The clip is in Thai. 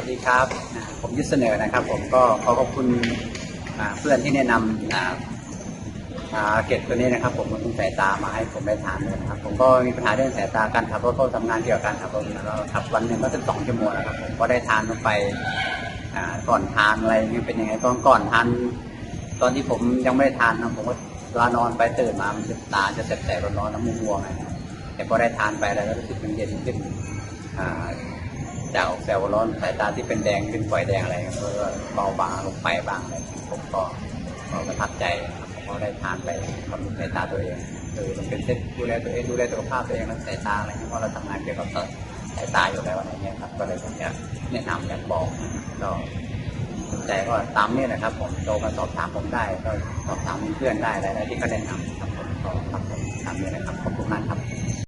วัสดีครับ ผมยึดเสนอนะครับ ผมก็ขอขอบคุณเพื่อนที่แนะนำอาเกตตัวนี้นะครับ ผมมันเป็นสายตามาให้ผมได้ทานเลยนะครับ ผมก็มีปัญหาเรื่องสายตาการขับรถก็ทำงานเกี่ยวกับการขับรถแล้วขับวันหนึ่งก็สิบสองชั่วโมงนะครับผมก็ได้ทานลงไปก่อนทานอะไรนี่เป็นยังไงตอนก่อนทานตอนที่ผมยังไม่ได้ทานนะผมก็ลานอนไปตื่นมามันจะตาจะแสบๆร้อนๆน้ำมูกม่วงๆนะครับแต่พอได้ทานไปแล้วก็รู้สึกมันเย็นขึ้น จากออกแซวร้อนสายตาที่เป็นแดงเป็นฝอยแดงอะไรก็เบาบางลงไปบางอะไรผมก็ก็ประทับใจครับเพราะได้ทานไปบำรุงสายตาตัวเองคือมันเป็นเส้นดูแลตัวเองดูแลสุขภาพตัวเองแล้วสายตาอะไรเพราะเราทำงานเกี่ยวกับสายตาอยู่แล้วอะไรเงี้ยครับก็เลยผมอยากแนะนำอยากบอกก็สนใจก็ตามนี้นะครับผมโทรมาสอบถามผมได้ ก็สอบถามเพื่อนได้อะไรที่เขาแนะนำครับผมก็ครับ